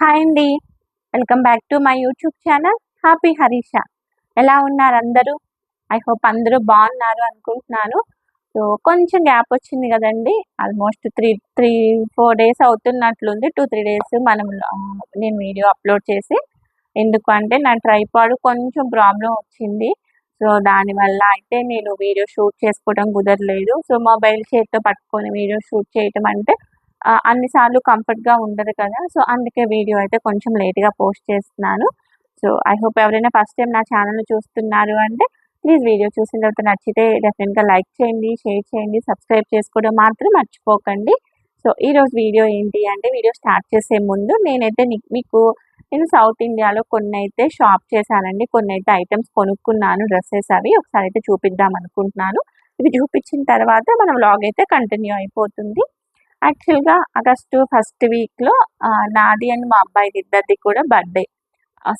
Hi అండి. Welcome back to my YouTube channel happy Harisha ఎలా ఉన్నారు అందరూ? ఐ హోప్ అందరూ బాగున్నారు అనుకుంటున్నాను. సో కొంచెం గ్యాప్ వచ్చింది కదండి. Almost three three four days అవుతున్నట్లుంది. Two three days మనం నేను వీడియో అప్లోడ్ చేసి ఎందుకు అంటే నా ట్రైపాడ్ కొంచెం ప్రాబ్లం వచ్చింది. సో దానివల్ల అయితే నేను వీడియో షూట్ చేసుకోవడం కుదరలేదు. సో మొబైల్ చేతితో పట్టుకొని వీడియో షూట్ చేయటం అంటే అన్నిసార్లు కంఫర్ట్గా ఉండదు కదా. సో అందుకే వీడియో అయితే కొంచెం లేట్గా పోస్ట్ చేస్తున్నాను. సో ఐ హోప్ ఎవరైనా ఫస్ట్ టైం నా ఛానల్ చూస్తున్నారు అంటే ప్లీజ్ వీడియో చూసిన తర్వాత నచ్చితే డెఫినెట్గా లైక్ చేయండి షేర్ చేయండి సబ్స్క్రైబ్ చేసుకోవడం మాత్రం మర్చిపోకండి. సో ఈరోజు వీడియో ఏంటి అంటే వీడియో స్టార్ట్ చేసే ముందు నేనైతే మీకు నేను సౌత్ ఇండియాలో కొన్ని అయితే షాప్ చేశానండి. కొన్ని అయితే ఐటమ్స్ కొనుక్కున్నాను డ్రెస్సెస్ అవి. ఒకసారి అయితే చూపిద్దాం అనుకుంటున్నాను. ఇవి చూపించిన తర్వాత మన వ్లాగ్ అయితే కంటిన్యూ అయిపోతుంది. యాక్చువల్గా ఆగస్టు ఫస్ట్ వీక్లో నాది అండ్ మా అబ్బాయిది ఇద్దరిది కూడా బర్త్డే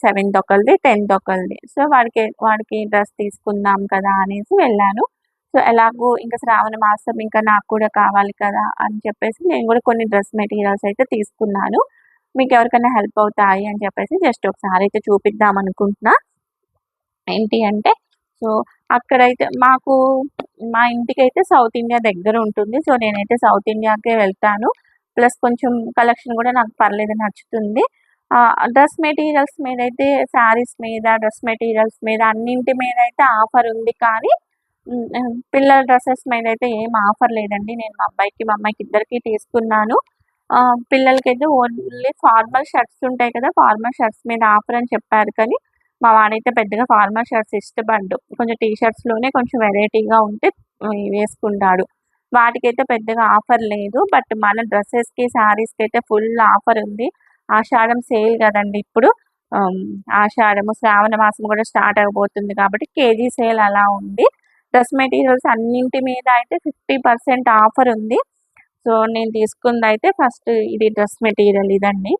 సెవెంత్ ఒకరిది టెన్త్ ఒకరిది సో వాడికి వాడికి డ్రెస్ తీసుకుందాం కదా అనేసి వెళ్ళాను. సో ఎలాగో ఇంకా శ్రావణ మాసం ఇంకా నాకు కూడా కావాలి కదా అని చెప్పేసి నేను కూడా కొన్ని డ్రెస్ మెటీరియల్స్ అయితే తీసుకున్నాను. మీకు ఎవరికైనా హెల్ప్ అవుతాయి అని చెప్పేసి జస్ట్ ఒకసారి అయితే చూపిద్దాం అనుకుంటున్నా. ఏంటి అంటే సో అక్కడైతే మాకు మా ఇంటికి అయితే సౌత్ ఇండియా దగ్గర ఉంటుంది. సో నేనైతే సౌత్ ఇండియాకే వెళ్తాను. ప్లస్ కొంచెం కలెక్షన్ కూడా నాకు పర్లేదు నచ్చుతుంది. డ్రెస్ మెటీరియల్స్ మీద అయితే శారీస్ మీద డ్రెస్ మెటీరియల్స్ మీద అన్నింటి మీద అయితే ఆఫర్ ఉంది. కానీ పిల్లల డ్రెస్సెస్ మీద అయితే ఏం ఆఫర్ లేదండి. నేను మా అబ్బాయికి మా అమ్మాయికి ఇద్దరికి తీసుకున్నాను. పిల్లలకైతే ఓన్లీ ఫార్మల్ షర్ట్స్ ఉంటాయి కదా ఫార్మల్ షర్ట్స్ మీద ఆఫర్ అని చెప్పారు. కానీ మా వాడైతే పెద్దగా ఫార్మల్ షర్ట్స్ ఇష్టపడ్డు. కొంచెం టీ షర్ట్స్లోనే కొంచెం వెరైటీగా ఉంటే వేసుకుంటాడు. వాటికైతే పెద్దగా ఆఫర్ లేదు. బట్ మన డ్రెస్సెస్కి శారీస్కి అయితే ఫుల్ ఆఫర్ ఉంది. ఆషాఢం సేల్ కదండి ఇప్పుడు. ఆషాఢము శ్రావణ మాసం కూడా స్టార్ట్ అయిపోతుంది కాబట్టి కేజీ సేల్ అలా ఉంది. డ్రెస్ మెటీరియల్స్ అన్నింటి మీద అయితే ఫిఫ్టీ పర్సెంట్ ఆఫర్ ఉంది. సో నేను తీసుకుంది అయితే ఫస్ట్ ఇది డ్రెస్ మెటీరియల్ ఇదండి.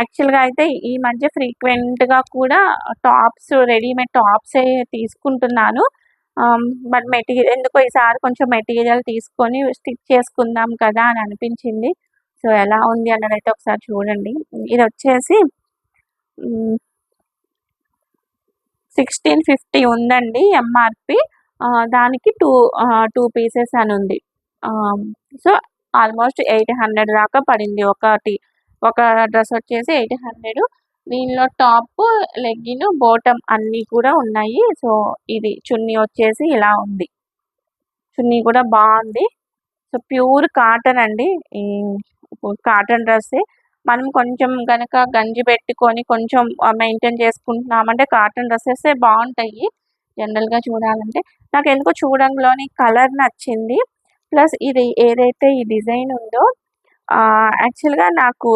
యాక్చువల్గా అయితే ఈ మధ్య ఫ్రీక్వెంట్గా కూడా టాప్స్ రెడీమేడ్ టాప్సే తీసుకుంటున్నాను. బట్ మెటీరియల్ ఎందుకో ఈసారి కొంచెం మెటీరియల్ తీసుకొని స్టిచ్ చేసుకుందాం కదా అని అనిపించింది. సో ఎలా ఉంది అన్నది అయితే ఒకసారి చూడండి. ఇది వచ్చేసి సిక్స్టీన్ ఫిఫ్టీ ఉందండి ఎంఆర్పి దానికి టూ టూ పీసెస్ అని ఉంది. సో ఆల్మోస్ట్ ఎయిట్ హండ్రెడ్ దాకా పడింది ఒకటి. ఒక డ్రెస్ వచ్చేసి ఎయిట్ హండ్రెడ్. దీనిలో టాప్ లెగ్గిన్ బోటమ్ అన్నీ కూడా ఉన్నాయి. సో ఇది చున్నీ వచ్చేసి ఇలా ఉంది. చున్నీ కూడా బాగుంది. సో ప్యూర్ కాటన్ అండి. ఈ కాటన్ డ్రెస్ మనం కొంచెం కనుక గంజి పెట్టుకొని కొంచెం మెయింటైన్ చేసుకుంటున్నామంటే కాటన్ డ్రెస్సెస్ బాగుంటాయి. జనరల్గా చూడాలంటే. నాకు ఎందుకో చూడంలోని కలర్ నచ్చింది. ప్లస్ ఇది ఏదైతే ఈ డిజైన్ ఉందో యాక్చువల్గా నాకు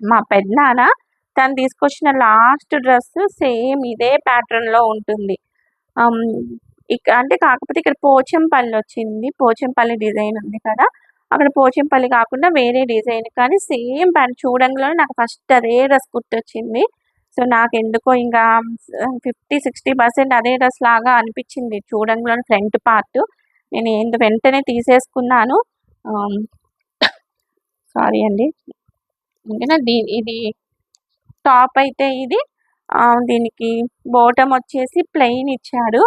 మా పెద్దనాన్న తను తీసుకొచ్చిన లాస్ట్ డ్రెస్ సేమ్ ఇదే ప్యాటర్న్లో ఉంటుంది. Um, ఇక అంటే కాకపోతే ఇక్కడ పోచంపల్లి వచ్చింది. పోచంపల్లి డిజైన్ ఉంది కదా. అక్కడ పోచంపల్లి కాకుండా వేరే డిజైన్ కానీ సేమ్ ప్యాంట్ చూడంగానే నాకు ఫస్ట్ అదే డ్రెస్ గుర్తొచ్చింది. సో నాకు ఎందుకో ఇంకా ఫిఫ్టీ సిక్స్టీ పర్సెంట్ అదే డ్రెస్ లాగా అనిపించింది. చూడంగానే ఫ్రంట్ పార్ట్ నేను ఏంది వెంటనే తీసేసుకున్నాను. Um, సారీ అండి. ఓకేనా దీ ఇది టాప్ అయితే ఇది. దీనికి బాటమ్ వచ్చేసి ప్లెయిన్ ఇచ్చాడు.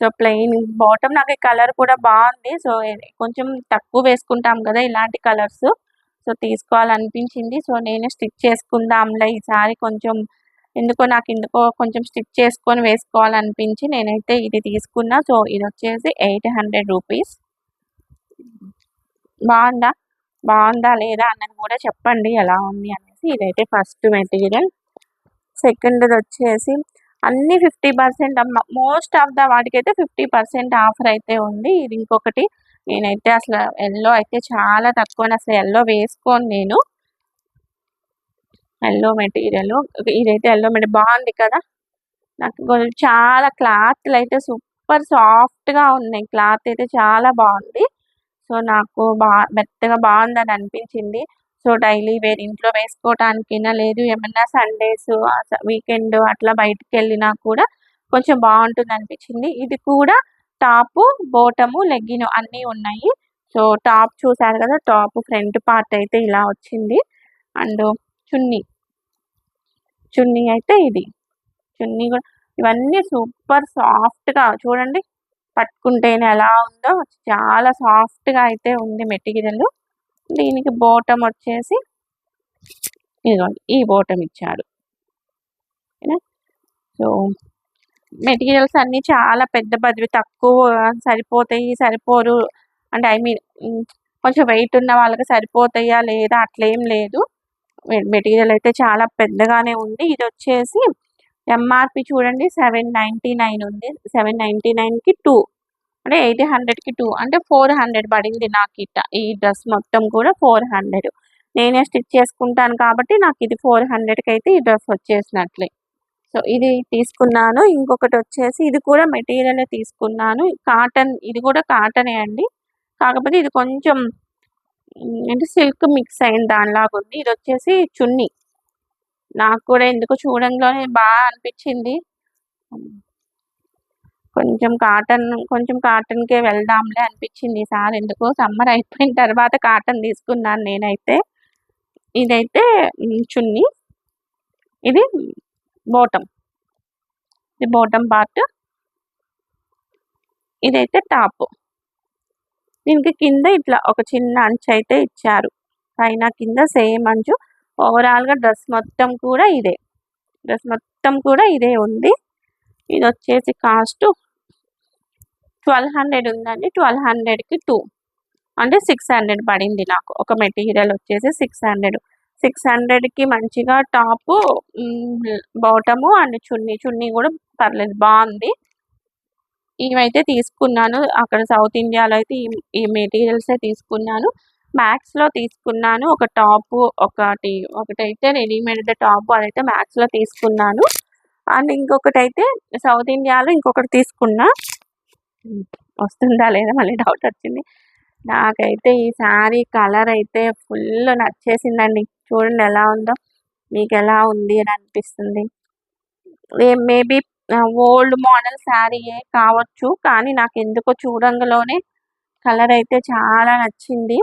సో ప్లెయిన్ బాటమ్ నాకు కలర్ కూడా బాగుంది. సో కొంచెం తక్కువ వేసుకుంటాం కదా ఇలాంటి కలర్స్ సో తీసుకోవాలనిపించింది. సో నేను స్టిచ్ చేసుకుందాంలే ఈసారి కొంచెం ఎందుకో నాకు ఎందుకో కొంచెం స్టిచ్ చేసుకొని వేసుకోవాలనిపించి నేనైతే ఇది తీసుకున్నా. సో ఇది వచ్చేసి ఎయిట్ హండ్రెడ్ రూపీస్ బాగుందా? బాగుందా లేదా అన్నది కూడా చెప్పండి ఎలా ఉంది అనేసి ఇదైతే ఫస్ట్ మెటీరియల్ సెకండ్ వచ్చేసి అన్ని fifty percent most of the వాటికైతే ఫిఫ్టీ పర్సెంట్ ఆఫర్ అయితే ఉంది. ఇది ఇంకొకటి నేనైతే అసలు ఎల్లో అయితే చాలా తక్కువ అసలు ఎల్లో వేసుకోను నేను. ఎల్లో మెటీరియల్ ఇదైతే ఎల్లో మెటీరియల్ బాగుంది కదా? నాకు చాలా క్లాత్లు అయితే సూపర్ సాఫ్ట్గా ఉన్నాయి. క్లాత్ అయితే చాలా బాగుంది. సో నాకు బా మెత్తగా బాగుందని అనిపించింది. సో డైలీ వేరే ఇంట్లో వేసుకోవటానికైనా లేదు. ఏమన్నా సండేస్ వీకెండ్ అట్లా బయటికి వెళ్ళినా కూడా కొంచెం బాగుంటుంది అనిపించింది. ఇది కూడా టాపు బోటము లెగ్గిన్ అన్నీ ఉన్నాయి. సో టాప్ చూసారు కదా టాప్ ఫ్రంట్ పార్ట్ అయితే ఇలా వచ్చింది. అండ్ చున్నీ. చున్నీ అయితే ఇది. చున్నీ కూడా ఇవన్నీ సూపర్ సాఫ్ట్గా చూడండి. పట్టుకుంటేనే ఎలా ఉందో చాలా సాఫ్ట్గా అయితే ఉంది మెటీరియల్. దీనికి బోటం వచ్చేసి ఇదిగోండి ఈ బోటం ఇచ్చాడు సో మెటీరియల్స్ అన్నీ చాలా పెద్ద పదివి తక్కువ సరిపోతాయి సరిపోరు. అంటే ఐ మీన్ కొంచెం వెయిట్ ఉన్న వాళ్ళకి సరిపోతాయా లేదా అట్లేం లేదు. మెటీరియల్ అయితే చాలా పెద్దగానే ఉంది. ఇది వచ్చేసి ఎంఆర్పి చూడండి సెవెన్ నైంటీ నైన్ ఉంది. సెవెన్ నైంటీ నైన్కి టూ అంటే ఎయిట్ హండ్రెడ్కి టూ అంటే ఫోర్ హండ్రెడ్ పడింది నాకు ఇట్ట. ఈ డ్రెస్ మొత్తం కూడా ఫోర్ హండ్రెడ్ నేనే స్టిచ్ చేసుకుంటాను కాబట్టి నాకు ఇది ఫోర్ హండ్రెడ్కి అయితే ఈ డ్రెస్ వచ్చేసినట్లే. సో ఇది తీసుకున్నాను. ఇంకొకటి వచ్చేసి ఇది కూడా మెటీరియల్ తీసుకున్నాను. కాటన్ ఇది కూడా కాటనే అండి. కాకపోతే ఇది కొంచెం అంటే సిల్క్ మిక్స్ అయిన దానిలాగా ఉంది ఇది వచ్చేసి చున్నీ. నాకు కూడా ఎందుకు చూడంలోనే బాగా అనిపించింది. కొంచెం కాటన్ కొంచెం కాటన్కే వెళ్దాంలే అనిపించింది ఈసారి ఎందుకు సమ్మర్ అయిపోయిన తర్వాత కాటన్ తీసుకున్నాను నేనైతే. ఇదైతే చున్నీ. ఇది బోటం ఇది బోటం పార్ట్. ఇదైతే టాప్. దీనికి కింద ఇట్లా ఒక చిన్న అంచు అయితే ఇచ్చారు. పైన కింద సేమ్ అంచు. ఓవరాల్గా డ్రెస్ మొత్తం కూడా ఇదే. డ్రెస్ మొత్తం కూడా ఇదే ఉంది. ఇది వచ్చేసి కాస్ట్ ట్వెల్వ్ హండ్రెడ్ ఉందండి. ట్వెల్వ్ హండ్రెడ్కి టూ అంటే సిక్స్ హండ్రెడ్ పడింది నాకు. ఒక మెటీరియల్ వచ్చేసి సిక్స్ హండ్రెడ్ సిక్స్ హండ్రెడ్కి మంచిగా top bottom and chunni. Chunni కూడా పర్లేదు బాగుంది. ఇవైతే తీసుకున్నాను. అక్కడ సౌత్ ఇండియాలో అయితే ఈ ఈ మెటీరియల్సే తీసుకున్నాను. మ్యాక్స్లో తీసుకున్నాను. ఒక టాపు ఒకటి ఒకటైతే రెడీమేడ్ టాప్ అదైతే మ్యాక్స్లో తీసుకున్నాను. అండ్ ఇంకొకటి అయితే సౌత్ ఇండియాలో ఇంకొకటి తీసుకున్నా. వస్తుందా లేదా మళ్ళీ డౌట్ వచ్చింది. నాకైతే ఈ శారీ కలర్ అయితే ఫుల్ నచ్చేసిందండి. చూడండి ఎలా ఉందో. మీకు ఎలా ఉంది అని అనిపిస్తుంది. మేబీ ఓల్డ్ మోడల్ శారీయే కావచ్చు. కానీ నాకు ఎందుకో చూడంగలోనే కలర్ అయితే చాలా నచ్చింది.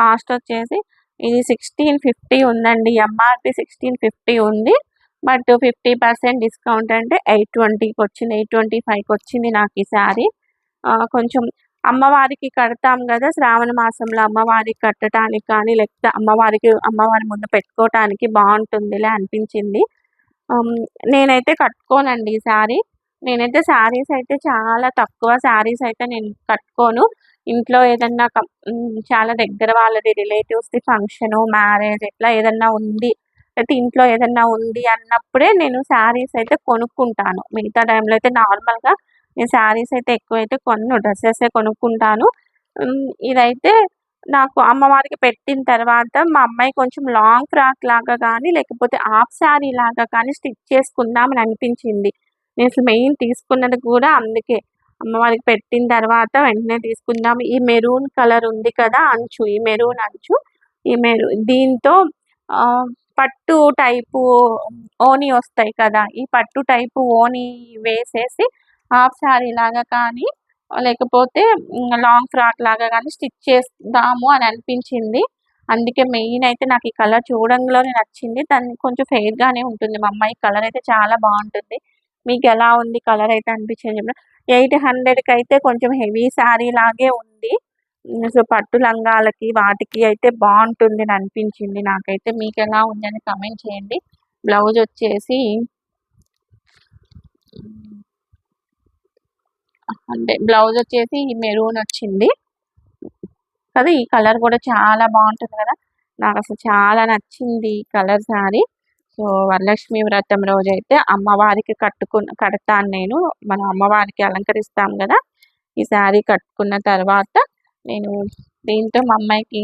కాస్ట్ వచ్చేసి ఇది సిక్స్టీన్ ఫిఫ్టీ ఉందండి. ఎంఆర్పి సిక్స్టీన్ ఫిఫ్టీ ఉంది. బట్ ఫిఫ్టీ పర్సెంట్ డిస్కౌంట్ అంటే ఎయిట్ ట్వంటీకి వచ్చింది. ఎయిట్ ట్వంటీ ఫైవ్కి వచ్చింది నాకు ఈ శారీ కొంచెం అమ్మవారికి కడతాం కదా శ్రావణ మాసంలో అమ్మవారికి కట్టడానికి కానీ లేకపోతే అమ్మవారికి అమ్మవారి ముందు పెట్టుకోవటానికి బాగుంటుందిలే అనిపించింది. నేనైతే కట్టుకోనండి ఈ శారీ నేనైతే శారీస్ అయితే చాలా తక్కువ శారీస్ అయితే నేను కట్టుకోను. ఇంట్లో ఏదన్నా చాలా దగ్గర వాళ్ళది రిలేటివ్స్ది ఫంక్షను మ్యారేజ్ ఇట్లా ఏదన్నా ఉంది అయితే ఇంట్లో ఏదన్నా ఉంది అన్నప్పుడే నేను శారీస్ అయితే కొనుక్కుంటాను. మిగతా టైంలో అయితే నార్మల్గా నేను శారీస్ అయితే ఎక్కువైతే కొన్ను డ్రెస్సెస్ కొనుక్కుంటాను. ఇదైతే నాకు అమ్మవారికి పెట్టిన తర్వాత మా అమ్మాయి కొంచెం లాంగ్ ఫ్రాక్ లాగా కానీ లేకపోతే హాఫ్ శారీ లాగా కానీ స్టిచ్ చేసుకుందామని అనిపించింది. నేను అసలు మెయిన్ తీసుకున్నది కూడా అందుకే. అమ్మవారికి పెట్టిన తర్వాత వెంటనే తీసుకుందాం. ఈ మెరూన్ కలర్ ఉంది కదా అంచు ఈ మెరూన్ అంచు ఈ మెరూ దీంతో పట్టు టైపు ఓని వస్తాయి కదా ఈ పట్టు టైపు ఓని వేసేసి హాఫ్ శారీ లాగా కానీ లేకపోతే లాంగ్ ఫ్రాక్ లాగా కానీ స్టిచ్ చేద్దాము అని అనిపించింది. అందుకే మెయిన్ అయితే నాకు ఈ కలర్ చూడంలోనే నచ్చింది. దాన్ని కొంచెం ఫెయిర్గానే ఉంటుంది. మా అమ్మాయి కలర్ అయితే చాలా బాగుంటుంది. మీకు ఎలా ఉంది కలర్ అయితే అనిపించింది చెప్పిన ఎయిట్ హండ్రెడ్కి అయితే కొంచెం హెవీ శారీ లాగే ఉంది. సో పట్టు లంగాలకి వాటికి అయితే బాగుంటుంది అని అనిపించింది నాకైతే. మీకు ఎలా ఉందని కమెంట్ చేయండి. బ్లౌజ్ వచ్చేసి అంటే బ్లౌజ్ వచ్చేసి మెరూన్ వచ్చింది. కదా ఈ కలర్ కూడా చాలా బాగుంటుంది కదా. నాకు అసలు చాలా నచ్చింది ఈ కలర్ శారీ. సో వరలక్ష్మి వ్రతం రోజు అయితే అమ్మవారికి కట్టుకున్న కడతాను నేను. మన అమ్మవారికి అలంకరిస్తాం కదా. ఈ శారీ కట్టుకున్న తర్వాత నేను దీంతో మా అమ్మాయికి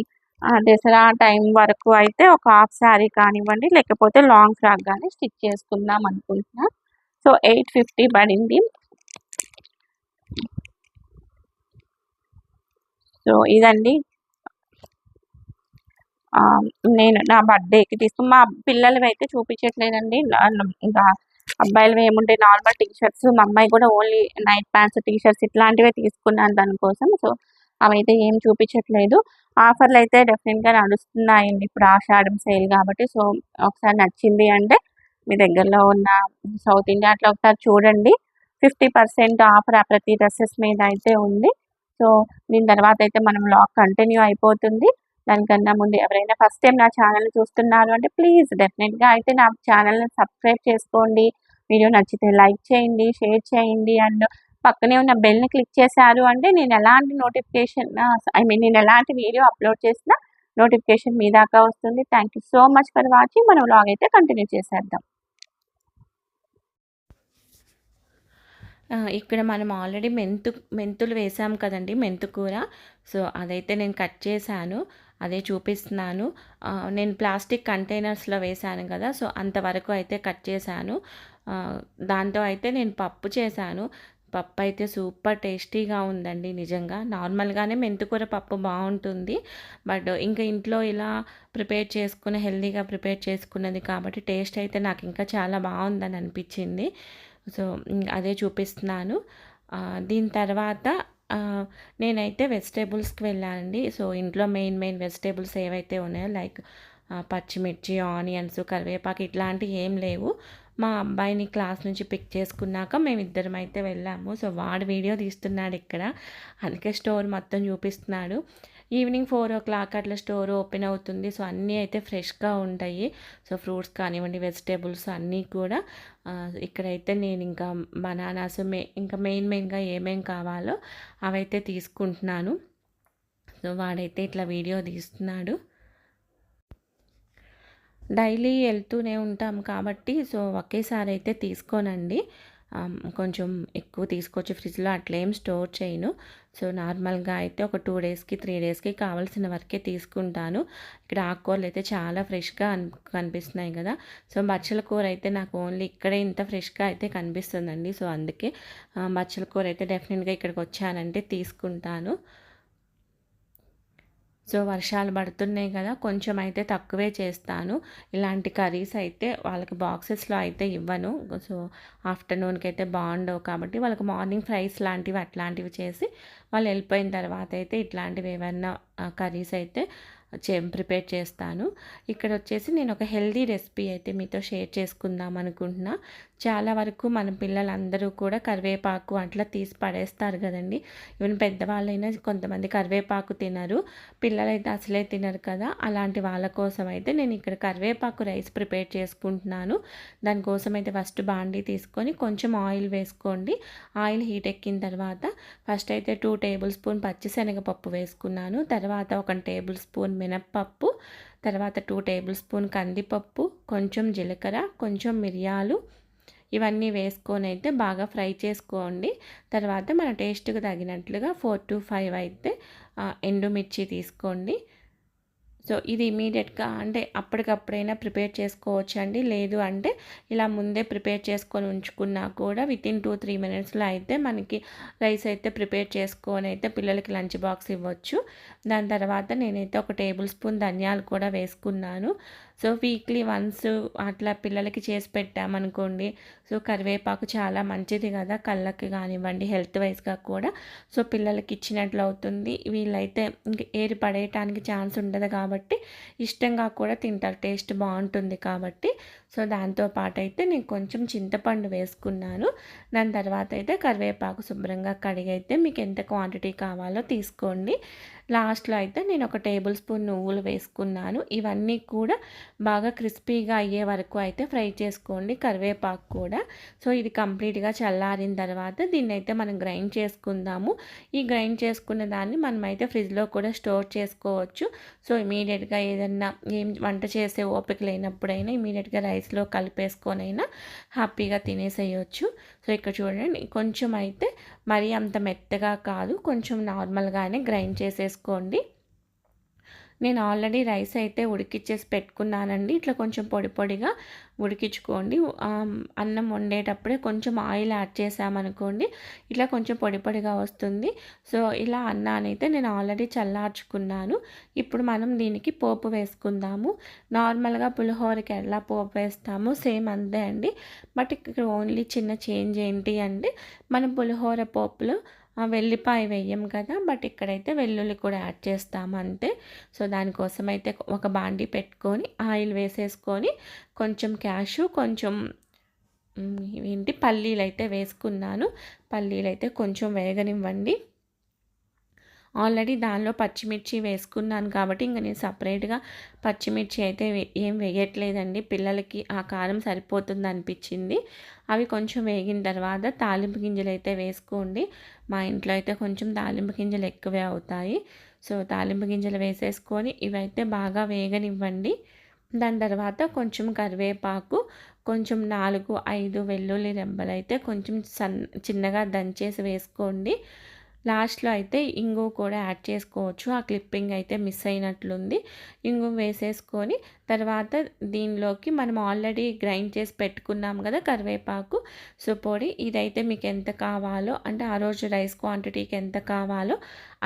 దసరా టైం వరకు అయితే ఒక హాఫ్ శారీ కానివ్వండి లేకపోతే లాంగ్ ఫ్రాక్ కానీ స్టిచ్ చేసుకుందాం అనుకుంటున్నా. సో ఎయిట్ ఫిఫ్టీ పడింది. సో ఇదండి. నేను నా బర్త్డేకి తీసుకుని మా పిల్లలవి అయితే చూపించట్లేదండి ఇంకా అబ్బాయిలు ఏముంటే నార్మల్ టీ షర్ట్స్ మా అమ్మాయి కూడా only night pants T shirts ఇట్లాంటివే తీసుకున్నాను దానికోసం సో అవైతే ఏం చూపించట్లేదు. ఆఫర్లు అయితే డెఫినెట్గా నడుస్తున్నాయండి. ఇప్పుడు ఆషాఢం సేల్ కాబట్టి సో ఒకసారి నచ్చింది అంటే మీ దగ్గరలో ఉన్న సౌత్ ఇండియా అట్లా ఒకసారి చూడండి. ఫిఫ్టీ పర్సెంట్ ఆఫర్ ఆ ప్రతి డ్రెస్సెస్ మీద అయితే ఉంది. సో దీని తర్వాత అయితే మనం లాక్ కంటిన్యూ అయిపోతుంది. దానికన్నా ముందు ఎవరైనా ఫస్ట్ టైం నా ఛానల్ చూస్తున్నారు అంటే ప్లీజ్ డెఫినెట్గా అయితే నా ఛానల్ని సబ్స్క్రైబ్ చేసుకోండి. వీడియో నచ్చితే లైక్ చేయండి షేర్ చేయండి అండ్ పక్కనే ఉన్న బెల్ని క్లిక్ చేశారు అంటే నేను ఎలాంటి నోటిఫికేషన్ ఐ మీన్ నేను ఎలాంటి వీడియో అప్లోడ్ చేసినా నోటిఫికేషన్ మీ దాకా వస్తుంది. Thank you so much for watching మనం వ్లాగ్ అయితే కంటిన్యూ చేసేద్దాం. ఇక్కడ మనం ఆల్రెడీ మెంతు మెంతులు వేసాం కదండి మెంతు కూర. సో అదైతే నేను కట్ చేశాను. అదే చూపిస్తున్నాను. నేను ప్లాస్టిక్ కంటైనర్స్లో వేశాను కదా సో అంతవరకు అయితే కట్ చేశాను. దాంతో అయితే నేను పప్పు చేశాను. పప్పు అయితే సూపర్ టేస్టీగా ఉందండి నిజంగా. నార్మల్గానే మెంతుకూర పప్పు బాగుంటుంది బట్ ఇంకా ఇంట్లో ఇలా ప్రిపేర్ చేసుకున్న హెల్తీగా ప్రిపేర్ చేసుకున్నది కాబట్టి టేస్ట్ అయితే నాకు ఇంకా చాలా బాగుందని అనిపించింది. సో అదే చూపిస్తున్నాను. దీని తర్వాత నేనైతే వెజిటేబుల్స్కి వెళ్ళానండి. సో ఇంట్లో మెయిన్ మెయిన్ వెజిటేబుల్స్ ఏవైతే ఉన్నాయో లైక్ పచ్చిమిర్చి ఆనియన్స్ కరివేపాకు ఇట్లాంటివి ఏం లేవు. మా అబ్బాయిని క్లాస్ నుంచి పిక్ చేసుకున్నాక మేమిద్దరం అయితే వెళ్ళాము. సో వాడు వీడియో తీస్తున్నాడు ఇక్కడ. అందుకే స్టోర్ మొత్తం చూపిస్తున్నాడు. ఈవినింగ్ ఫోర్ ఓ క్లాక్ అట్లా స్టోర్ ఓపెన్ అవుతుంది. సో అన్నీ అయితే ఫ్రెష్గా ఉంటాయి. సో ఫ్రూట్స్ కానివ్వండి వెజిటేబుల్స్ అన్నీ కూడా ఇక్కడైతే నేను ఇంకా బనానాస్ మే ఇంకా మెయిన్ మెయిన్గా ఏమేం కావాలో అవైతే తీసుకుంటున్నాను. సో వాడైతే ఇట్లా వీడియో తీస్తున్నాడు. డైలీ వెళ్తూనే ఉంటాం కాబట్టి సో ఒకేసారి అయితే తీసుకోనండి. కొంచెం ఎక్కువ తీసుకొచ్చి ఫ్రిడ్జ్లో అట్లేం స్టోర్ చేయను. సో నార్మల్గా అయితే ఒక టూ డేస్కి త్రీ డేస్కి కావాల్సిన వరకే తీసుకుంటాను. ఇక్కడ ఆకుకూరలు అయితే చాలా ఫ్రెష్గా కనిపిస్తున్నాయి కదా. సో బచ్చల కూర అయితే నాకు ఓన్లీ ఇక్కడే ఇంత ఫ్రెష్గా అయితే కనిపిస్తుందండి. సో అందుకే బచ్చల కూర అయితే డెఫినెట్గా ఇక్కడికి వచ్చానంటే తీసుకుంటాను. సో వర్షాలు పడుతున్నాయి కదా కొంచెం అయితే తక్కువే చేస్తాను. ఇలాంటి కర్రీస్ అయితే వాళ్ళకి బాక్సెస్లో అయితే ఇవ్వను. సో ఆఫ్టర్నూన్కి అయితే బాగుండవు కాబట్టి వాళ్ళకి మార్నింగ్ ఫ్రైస్ లాంటివి అట్లాంటివి చేసి వాళ్ళు వెళ్ళిపోయిన తర్వాత అయితే ఇట్లాంటివి ఏమన్నా కర్రీస్ అయితే చే ప్రిపేర్ చేస్తాను. ఇక్కడ వచ్చేసి నేను ఒక హెల్దీ రెసిపీ అయితే మీతో షేర్ చేసుకుందాం అనుకుంటున్నా. చాలా వరకు మన పిల్లలందరూ కూడా కరివేపాకు అట్లా తీసి పడేస్తారు కదండి. ఈవెన్ పెద్దవాళ్ళైనా కొంతమంది కరివేపాకు తినరు పిల్లలైతే అసలే తినరు కదా. అలాంటి వాళ్ళ కోసం అయితే నేను ఇక్కడ కరివేపాకు రైస్ ప్రిపేర్ చేసుకుంటున్నాను. దానికోసం అయితే ఫస్ట్ బాండీ తీసుకొని కొంచెం ఆయిల్ వేసుకోండి. ఆయిల్ హీట్ ఎక్కిన తర్వాత ఫస్ట్ అయితే టూ టేబుల్ స్పూన్ పచ్చిశనగపప్పు వేసుకున్నాను. తర్వాత ఒక టేబుల్ స్పూన్ మినప్పప్పు తర్వాత టూ టేబుల్ స్పూన్ కందిపప్పు కొంచెం జీలకర్ర కొంచెం మిరియాలు ఇవన్నీ వేసుకొని అయితే బాగా ఫ్రై చేసుకోండి. తర్వాత మన టేస్ట్కి తగినట్లుగా ఫోర్ టు ఫైవ్ అయితే ఎండుమిర్చి తీసుకోండి. సో ఇది ఇమీడియట్గా అంటే అప్పటికప్పుడైనా ప్రిపేర్ చేసుకోవచ్చు అండి లేదు అంటే ఇలా ముందే ప్రిపేర్ చేసుకొని ఉంచుకున్నా కూడా విత్ ఇన్ టూ త్రీ మినిట్స్లో అయితే మనకి రైస్ అయితే ప్రిపేర్ చేసుకొని అయితే పిల్లలకి లంచ్ బాక్స్ ఇవ్వచ్చు. దాని తర్వాత నేనైతే ఒక టేబుల్ స్పూన్ ధనియాలు కూడా వేసుకున్నాను. సో వీక్లీ వన్స్ అట్లా పిల్లలకి చేసి పెట్టామనుకోండి సో కరివేపాకు చాలా మంచిది కదా కళ్ళకి కానివ్వండి హెల్త్ వైజ్గా కూడా. సో పిల్లలకి ఇచ్చినట్లు అవుతుంది. వీళ్ళైతే ఇంక ఏరి పడేయటానికి ఛాన్స్ ఉండదు కాబట్టి ఇష్టంగా కూడా తింటారు టేస్ట్ బాగుంటుంది కాబట్టి. సో దాంతో పాటు అయితే నేను కొంచెం చింతపండు వేసుకున్నాను. దాని తర్వాత అయితే కరివేపాకు శుభ్రంగా కడిగి అయితే మీకు ఎంత క్వాంటిటీ కావాలో తీసుకోండి. లాస్ట్లో అయితే నేను ఒక టేబుల్ స్పూన్ నువ్వులు వేసుకున్నాను. ఇవన్నీ కూడా బాగా క్రిస్పీగా అయ్యే వరకు అయితే ఫ్రై చేసుకోండి. కరివేపాకు కూడా. సో ఇది కంప్లీట్గా చల్లారిన తర్వాత దీన్ని అయితే మనం గ్రైండ్ చేసుకుందాము. ఈ గ్రైండ్ చేసుకున్న దాన్ని మనమైతే ఫ్రిడ్జ్లో కూడా స్టోర్ చేసుకోవచ్చు. సో ఇమీడియట్గా ఏదన్నా ఏం వంట చేసే ఓపిక లేనప్పుడైనా ఇమీడియట్గా రైస్లో కలిపేసుకొనైనా హ్యాపీగా తినేసేయచ్చు. సో ఇక్కడ చూడండి కొంచెం అయితే మరీ అంత మెత్తగా కాదు కొంచెం నార్మల్గానే గ్రైండ్ చేసేసుకోండి. నేను ఆల్రెడీ రైస్ అయితే ఉడికిచ్చేసి పెట్టుకున్నానండి. ఇట్లా కొంచెం పొడి పొడిగా ఉడికించుకోండి. అన్నం వండేటప్పుడే కొంచెం ఆయిల్ యాడ్ చేసామనుకోండి ఇట్లా కొంచెం పొడి పొడిగా వస్తుంది. సో ఇలా అన్నానైతే నేను ఆల్రెడీ చల్లార్చుకున్నాను. ఇప్పుడు మనం దీనికి పోపు వేసుకుందాము. నార్మల్గా పులిహోరకి ఎలా పోపు వేస్తామో సేమ్ అంతే అండి. బట్ ఇక్కడ ఓన్లీ చిన్న చేంజ్ ఏంటి అంటే మనం పులిహోర పోపులో వెల్లిపాయ వేయం కదా బట్ ఇక్కడైతే వెల్లుల్లి కూడా యాడ్ చేస్తాము అంతే. సో దానికోసం అయితే ఒక బాండి పెట్టుకొని ఆయిల్ వేసేసుకొని కొంచెం క్యాషు కొంచెం ఏంటి పల్లీలు అయితే వేసుకున్నాను. పల్లీలు అయితే కొంచెం వేగనివ్వండి. ఆల్రెడీ దానిలో పచ్చిమిర్చి వేసుకున్నాను కాబట్టి ఇంకా నేను సపరేట్గా పచ్చిమిర్చి అయితే వే- ఏం వేయట్లేదండి. పిల్లలకి ఆ కారం సరిపోతుంది అనిపించింది. అవి కొంచెం వేగిన తర్వాత తాలింపు గింజలు అయితే వేసుకోండి. మా ఇంట్లో అయితే కొంచెం తాలింపు గింజలు ఎక్కువే అవుతాయి. సో తాలింపు గింజలు వేసేసుకొని ఇవైతే బాగా వేగనివ్వండి. దాని తర్వాత కొంచెం కరివేపాకు కొంచెం నాలుగు ఐదు వెల్లుల్లి రెబ్బలు అయితే కొంచెం సన్ చిన్నగా దంచేసి వేసుకోండి. లాస్ట్లో అయితే ఇంగు కూడా యాడ్ చేసుకోవచ్చు. ఆ క్లిప్పింగ్ అయితే మిస్ అయినట్లుంది. ఇంగు వేసేసుకొని తర్వాత దీనిలోకి మనం ఆల్రెడీ గ్రైండ్ చేసి పెట్టుకున్నాం కదా కరివేపాకు సో పొడి ఇదైతే మీకు ఎంత కావాలో అంటే ఆ రోజు రైస్ క్వాంటిటీకి ఎంత కావాలో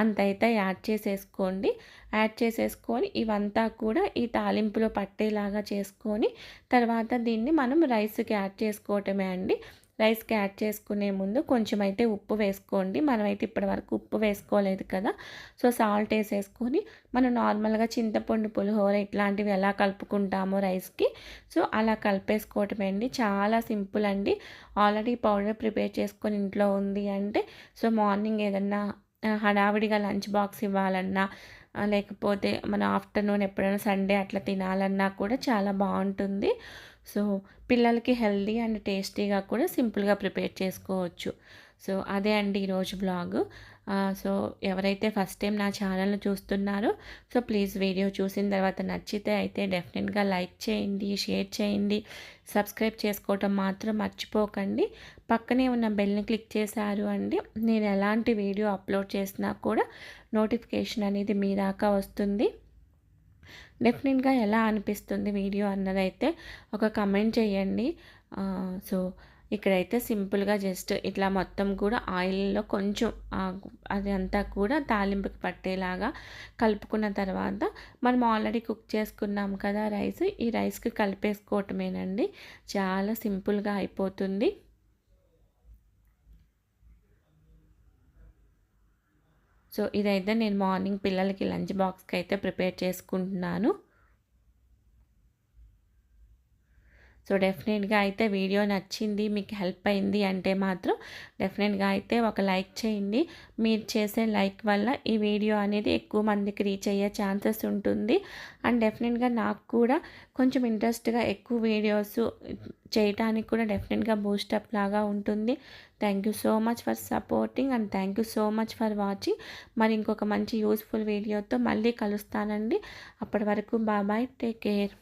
అంత అయితే యాడ్ చేసేసుకోండి. యాడ్ చేసేసుకొని ఇవంతా కూడా ఈ తాలింపులో పట్టేలాగా చేసుకొని తర్వాత దీన్ని మనం రైస్కి యాడ్ చేసుకోవటమే అండి. రైస్కి యాడ్ చేసుకునే ముందు కొంచెం అయితే ఉప్పు వేసుకోండి. మనమైతే ఇప్పటివరకు ఉప్పు వేసుకోలేదు కదా. సో సాల్ట్ వేసేసుకొని మనం నార్మల్గా చింతపండు పులిహోర ఇట్లాంటివి ఎలా కలుపుకుంటామో రైస్కి. సో అలా కలిపేసుకోవటమే అండి. చాలా సింపుల్ అండి. ఆల్రెడీ పౌడర్ ప్రిపేర్ చేసుకొని ఇంట్లో ఉంది అంటే సో మార్నింగ్ ఏదన్నా హడావిడిగా లంచ్ బాక్స్ ఇవ్వాలన్నా లేకపోతే మన ఆఫ్టర్నూన్ ఎప్పుడైనా సండే అట్లా తినాలన్నా కూడా చాలా బాగుంటుంది. సో పిల్లలకి హెల్దీ అండ్ టేస్టీగా కూడా సింపుల్గా ప్రిపేర్ చేసుకోవచ్చు. సో అదే అండి ఈరోజు బ్లాగ్. సో ఎవరైతే ఫస్ట్ టైం నా ఛానల్ను చూస్తున్నారో సో ప్లీజ్ వీడియో చూసిన తర్వాత నచ్చితే అయితే డెఫినెట్గా లైక్ చేయండి షేర్ చేయండి సబ్స్క్రైబ్ చేసుకోవటం మాత్రం మర్చిపోకండి. పక్కనే ఉన్న బెల్ని క్లిక్ చేశారు అండి. నేను ఎలాంటి వీడియో అప్లోడ్ చేసినా కూడా నోటిఫికేషన్ అనేది మీ దాకా వస్తుంది. డెఫినెట్గా ఎలా అనిపిస్తుంది వీడియో అన్నదైతే ఒక కమెంట్ చేయండి. సో ఇక్కడైతే సింపుల్గా జస్ట్ ఇట్లా మొత్తం కూడా ఆయిల్లో కొంచెం అది అంతా కూడా తాలింపుకి పట్టేలాగా కలుపుకున్న తర్వాత మనం ఆల్రెడీ కుక్ చేసుకున్నాం కదా రైస్ ఈ రైస్కి కలిపేసుకోవటమేనండి. చాలా సింపుల్గా అయిపోతుంది. సో ఇదైతే నేను మార్నింగ్ పిల్లలకి లంచ్ బాక్స్కి అయితే ప్రిపేర్ చేసుకుంటున్నాను. సో డెఫినెట్గా అయితే వీడియో నచ్చింది మీకు హెల్ప్ అయింది అంటే మాత్రం డెఫినెట్గా అయితే ఒక లైక్ చేయండి. మీరు చేసే లైక్ వల్ల ఈ వీడియో అనేది ఎక్కువ మందికి రీచ్ అయ్యే ఛాన్సెస్ ఉంటుంది. అండ్ డెఫినెట్గా నాకు కూడా కొంచెం ఇంట్రెస్ట్గా ఎక్కువ వీడియోస్ చేయటానికి కూడా డెఫినెట్గా బూస్టప్ లాగా ఉంటుంది. Thank you so much for supporting and thank you so much for watching మరి ఇంకొక మంచి యూస్ఫుల్ వీడియోతో మళ్ళీ కలుస్తానండి. అప్పటి వరకు బాబాయ్ టేక్ కేర్